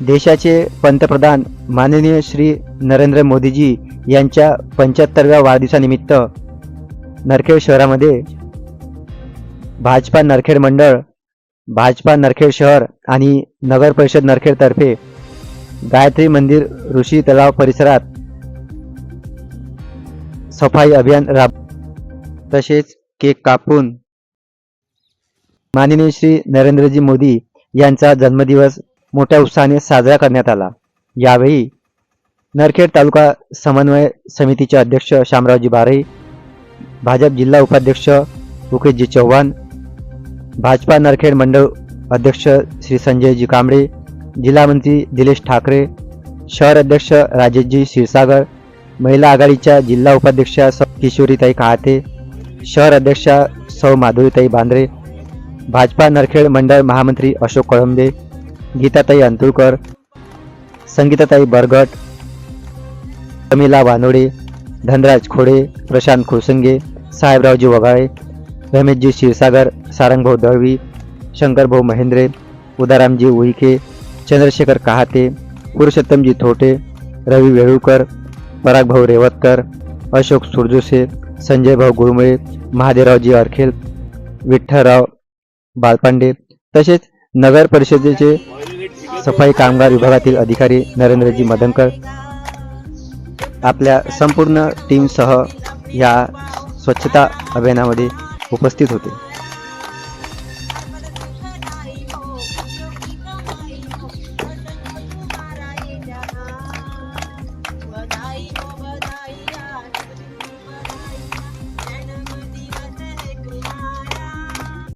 देशाचे पंतप्रधान माननीय श्री नरेंद्र मोदीजी यांच्या पंच्याहत्तरव्या वाढदिवसानिमित्त नरखेड शहरामध्ये भाजपा नरखेड मंडळ भाजपा नरखेड शहर आणि नगर परिषद नरखेडतर्फे गायत्री मंदिर ऋषी तलाव परिसरात सफाई अभियान राब तसेच केक कापून माननीय श्री नरेंद्रजी मोदी यांचा जन्मदिवस मोठ्या उत्साहाने साजरा करण्यात आला. यावेळी नरखेड तालुका समन्वय समितीचे अध्यक्ष शामरावजी बारे भाजप जिल्हा उपाध्यक्ष मुकेशजी चव्हाण भाजपा नरखेड मंडळ अध्यक्ष श्री संजयजी कांबळे जिल्हा मंत्री दिलेश ठाकरे शहर अध्यक्ष राजेशजी क्षीरसागर महिला आघाडीच्या जिल्हा उपाध्यक्षा सौ किशोरीताई कहाते शहर अध्यक्षा सौ माधुरीताई बांद्रे भाजपा नरखेड मंडळ महामंत्री अशोक कळंबे गीताताई अंतुरकर संगीताताई बरगट कमिला वानोडे धनराज खोडे प्रशांत खुरसंगे साहेबरावजी वगाळे रमेशजी क्षीरसागर सारंगभाऊ दळवी शंकरभाऊ महेंद्रे उदारामजी उईके चंद्रशेखर कहाते पुरुषोत्तमजी थोटे रवी वेळुकर परागभाऊ रेवतकर अशोक सुरजुसे संजयभाऊ गुळमुळे महादेवरावजी अरखेल विठ्ठलराव बालपांडे तसेच नगर परिषदेचे सफाई कामगार विभागातील अधिकारी नरेंद्रजी मदनकर आपल्या संपूर्ण टीमसह या स्वच्छता अभियानामध्ये उपस्थित होते.